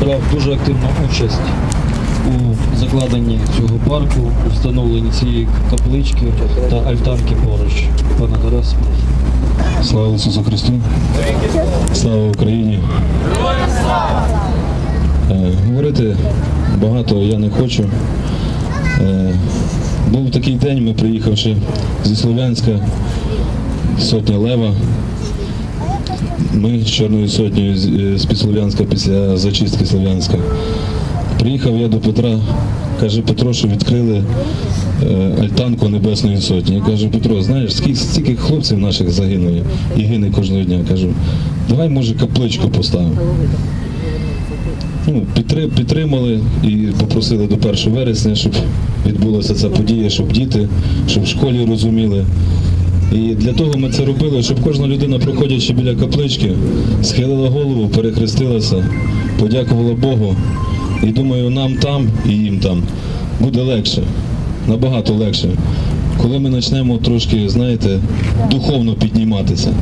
брав дуже активну участь у закладенні цього парку, у встановленні цієї каплички та альтанки поруч. Пане Тарас. Слава Ісусу Христу! Слава Україні! Е, Говорити багато я не хочу. Е, Був такий день, ми приїхавши зі Слов'янська, сотня Лева. Ми з Чорною сотнею з- е, з-під Слов'янська після зачистки Слов'янська. Приїхав я до Петра, каже Петро, що відкрили е, альтанку Небесної Сотні. Я кажу, Петро, знаєш, скільки, стільки хлопців наших загинули і гине кожного дня. Кажу, давай може капличку поставимо. Ну, підтримали і попросили до 1 вересня, щоб відбулася ця подія, щоб діти, щоб в школі розуміли. І для того ми це робили, щоб кожна людина, проходячи біля каплички, схилила голову, перехрестилася, подякувала Богу. І думаю, нам там і їм там буде легше, набагато легше, коли ми почнемо трошки, знаєте, духовно підніматися.